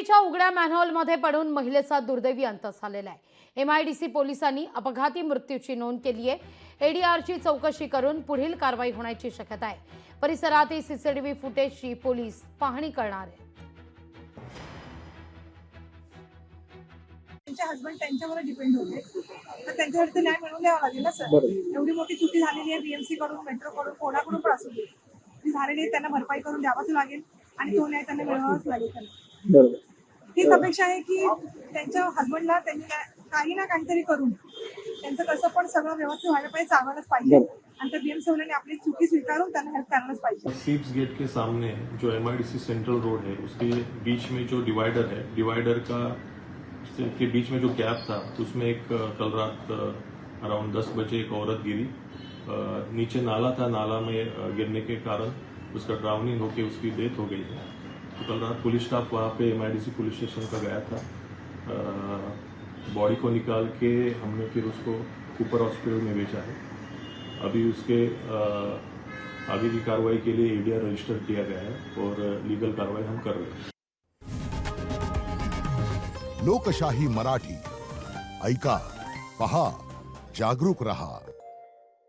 रत्नागिरीच्या उघड्या मॅनहोलमध्ये पडून महिलेचा दुर्दैवी अंत झालेला आहे. एमआयडीसी पोलिसांनी अपघाती मृत्यूची नोंद केली आहे. एडीआरची चौकशी करून पुढील कारवाई होण्याची शक्यता आहे. परिसरातील सीसीटीव्ही फुटेजची पोलीस पाहणी करणार आहेत. त्यांचे हसबंड त्यांच्यावर डिपेंड होते. तर त्यांच्यावर तर न्याय मिळवून द्यावा लागेल ना सर एवढी मोठी चुकी झालेली आहे बीएमसी कडून मेट्रो कडून कोणाकडून पण असू दे. झालेली आहे त्यांना भरपाई करून द्यावाच लागेल आणि तो न्याय त्यांना मिळवावाच लागेल. त्यांना बरोबर. हीच अपेक्षा आहे की त्यांच्या हसबंडला त्यांनी काही ना काहीतरी करून त्यांचं कसं पण सगळं व्यवस्थित व्हायला पाहिजे चांगलंच पाहिजे. आणि आपली चुकी स्वीकारून त्यांना हेल्प करायलाच पाहिजे. सीप्स गेट के सामने जो एम सेंट्रल रोड है उसके बीच में जो डिवाइडर है डिवाइडर का के बीच में जो गैप था उसमें एक कल रात अराउंड 10 बजे एक औरत गिरी। नीचे नाला था नाला में गिरने के कारण उसका ड्राउनिंग होके उसकी डेथ हो गई है। तो कल रात पुलिस स्टाफ वहाँ पे एम पुलिस स्टेशन का गया था। बॉडी को निकाल के हमने फिर उसको ऊपर हॉस्पिटल में भेजा है। अभी उसके अ, आगे की कार्रवाई के लिए एडीआर रजिस्टर किया गया है और लीगल कार्रवाई हम कर रहे हैं। लोकशाही मराठी ऐका पहा जागरूक रहा।